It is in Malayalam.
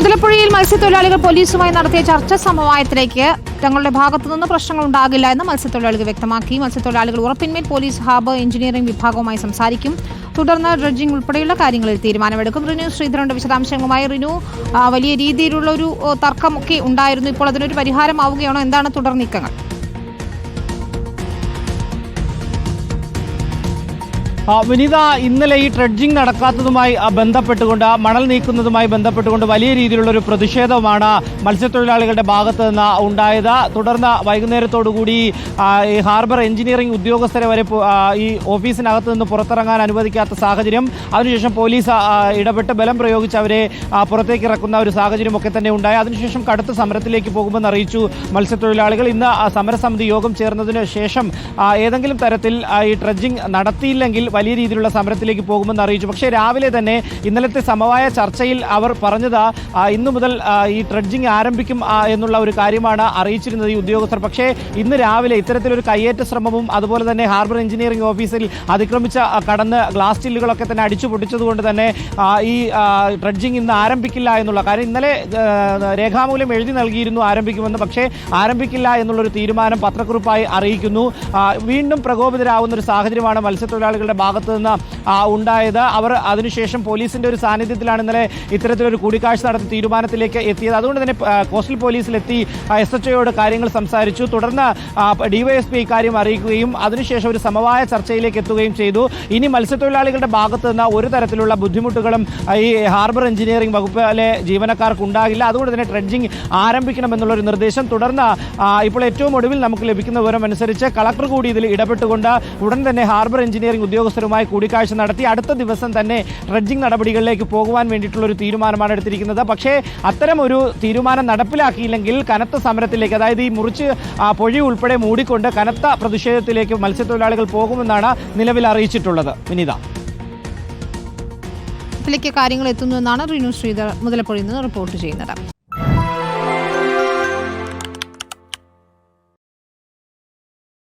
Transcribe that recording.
മുതലപ്പുഴയിൽ മത്സ്യത്തൊഴിലാളികൾ പോലീസുമായി നടത്തിയ ചർച്ച സമവായത്തിലേക്ക് തങ്ങളുടെ ഭാഗത്തുനിന്ന് പ്രശ്നങ്ങൾ ഉണ്ടാകില്ല എന്ന് മത്സ്യത്തൊഴിലാളികൾ വ്യക്തമാക്കി. മത്സ്യത്തൊഴിലാളികൾ ഉറപ്പിന്മേൽ പോലീസ് ഹാബ് എഞ്ചിനീയറിംഗ് വിഭാഗവുമായി സംസാരിക്കും. തുടർന്ന് ഡ്രഡ്ജിംഗ് ഉൾപ്പെടെയുള്ള കാര്യങ്ങളിൽ തീരുമാനമെടുക്കും. റിനു ശ്രീധരന്റെ വിശദാംശങ്ങളുമായി റിനു വലിയ രീതിയിലുള്ള ഒരു തർക്കമൊക്കെ ഉണ്ടായിരുന്നു. ഇപ്പോൾ അതിനൊരു പരിഹാരമാവുകയാണോ? എന്താണ് തുടർ നീക്കങ്ങൾ? വിനീത ഇന്നലെ ഈ ട്രെഡ്ജിംഗ് നടക്കാത്തതുമായി ബന്ധപ്പെട്ടുകൊണ്ട് മണൽ നീക്കുന്നതുമായി ബന്ധപ്പെട്ടുകൊണ്ട് വലിയ രീതിയിലുള്ള ഒരു പ്രതിഷേധമാണ് മത്സ്യത്തൊഴിലാളികളുടെ ഭാഗത്ത് നിന്ന് ഉണ്ടായത്. തുടർന്ന് വൈകുന്നേരത്തോടുകൂടി ഈ ഹാർബർ എഞ്ചിനീയറിംഗ് ഉദ്യോഗസ്ഥരെ വരെ ഈ ഓഫീസിനകത്ത് നിന്ന് പുറത്തിറങ്ങാൻ അനുവദിക്കാത്ത സാഹചര്യം. അതിനുശേഷം പോലീസ് ഇടപെട്ട് ബലം പ്രയോഗിച്ച് അവരെ പുറത്തേക്ക് ഇറക്കുന്ന ഒരു സാഹചര്യമൊക്കെ തന്നെ ഉണ്ടായി. അതിനുശേഷം കടുത്ത സമരത്തിലേക്ക് പോകുമെന്ന് അറിയിച്ചു മത്സ്യത്തൊഴിലാളികൾ. ഇന്ന് സമരസമിതി യോഗം ചേർന്നതിന് ശേഷം ഏതെങ്കിലും തരത്തിൽ ഈ ട്രെഡ്ജിംഗ് നടത്തിയില്ലെങ്കിൽ വലിയ രീതിയിലുള്ള സമരത്തിലേക്ക് പോകുമെന്ന് അറിയിച്ചു. പക്ഷേ രാവിലെ തന്നെ ഇന്നലത്തെ സമവായ ചർച്ചയിൽ അവർ പറഞ്ഞത് ഇന്നു മുതൽ ഈ ട്രഡ്ജിംഗ് ആരംഭിക്കും എന്നുള്ള ഒരു കാര്യമാണ് അറിയിച്ചിരുന്നത് ഈ ഉദ്യോഗസ്ഥർ. പക്ഷേ ഇന്ന് രാവിലെ ഇത്തരത്തിലൊരു കയ്യേറ്റ ശ്രമവും അതുപോലെ തന്നെ ഹാർബർ എഞ്ചിനീയറിംഗ് ഓഫീസിൽ അതിക്രമിച്ച കടന്ന് ഗ്ലാസ് ചില്ലുകളൊക്കെ തന്നെ അടിച്ചു പൊട്ടിച്ചതുകൊണ്ട് തന്നെ ഈ ട്രഡ്ജിംഗ് ഇന്ന് ആരംഭിക്കില്ല എന്നുള്ള കാര്യം ഇന്നലെ രേഖാമൂലം എഴുതി നൽകിയിരുന്നു ആരംഭിക്കുമെന്ന്. പക്ഷേ ആരംഭിക്കില്ല എന്നുള്ളൊരു തീരുമാനം പത്രക്കുറിപ്പായി അറിയിക്കുന്നു. വീണ്ടും പ്രകോപിതരാകുന്ന ഒരു സാഹചര്യമാണ് മത്സ്യത്തൊഴിലാളികളുടെ ഭാഗത്ത് നിന്ന് ആ, ഉണ്ടായത്. അവർ അതിനുശേഷം പോലീസിന്റെ ഒരു സാന്നിധ്യത്തിലാണ് ഇന്നലെ ഇത്തരത്തിലൊരു കൂടിക്കാഴ്ച നടത്തി തീരുമാനത്തിലേക്ക് എത്തിയത്. അതുകൊണ്ട് തന്നെ കോസ്റ്റൽ പോലീസിലെത്തി എസ് എച്ച് ഒയോട് കാര്യങ്ങൾ സംസാരിച്ചു. തുടർന്ന് ഡിവൈഎസ്പി ഇക്കാര്യം അറിയിക്കുകയും അതിനുശേഷം ഒരു സമവായ ചർച്ചയിലേക്ക് എത്തുകയും ചെയ്തു. ഇനി മത്സ്യത്തൊഴിലാളികളുടെ ഭാഗത്തു നിന്ന് ഒരു തരത്തിലുള്ള ബുദ്ധിമുട്ടുകളും ഈ ഹാർബർ എഞ്ചിനീയറിംഗ് വകുപ്പിലെ ജീവനക്കാർക്ക് ഉണ്ടാകില്ല. അതുകൊണ്ട് തന്നെ ട്രെഡ്ജിംഗ് ആരംഭിക്കണമെന്നുള്ളൊരു നിർദ്ദേശം. തുടർന്ന് ഇപ്പോൾ ഏറ്റവും ഒടുവിൽ നമുക്ക് ലഭിക്കുന്ന വിവരം അനുസരിച്ച് കളക്ടർ കൂടി ഇതിൽ ഇടപെട്ടുകൊണ്ട് ഉടൻ തന്നെ ഹാർബർ എഞ്ചിനീയറിംഗ് ഉദ്യോഗസ്ഥരുമായി കൂടിക്കാഴ്ച നടത്തി അടുത്ത ദിവസം തന്നെ ഡ്രഡ്ജിംഗ് നടപടികളിലേക്ക് പോകുവാൻ വേണ്ടിയിട്ടുള്ള ഒരു തീരുമാനമാണ് എടുത്തിരിക്കുന്നത്. പക്ഷേ അത്തരം ഒരു തീരുമാനം നടപ്പിലാക്കിയില്ലെങ്കിൽ കനത്ത സമരത്തിലേക്ക് അതായത് ഈ മുറിച്ച് പൊഴി ഉൾപ്പെടെ മൂടിക്കൊണ്ട് കനത്ത പ്രതിഷേധത്തിലേക്ക് മത്സ്യത്തൊഴിലാളികൾ പോകുമെന്നാണ് നിലവിൽ അറിയിച്ചിട്ടുള്ളത്. വിനീത. കാര്യങ്ങൾ എത്തുന്നു എന്നാണ് റിനു ശ്രീധർ മുതലപ്പൊഴിയിൽ നിന്ന് റിപ്പോർട്ട് ചെയ്യുന്നത്.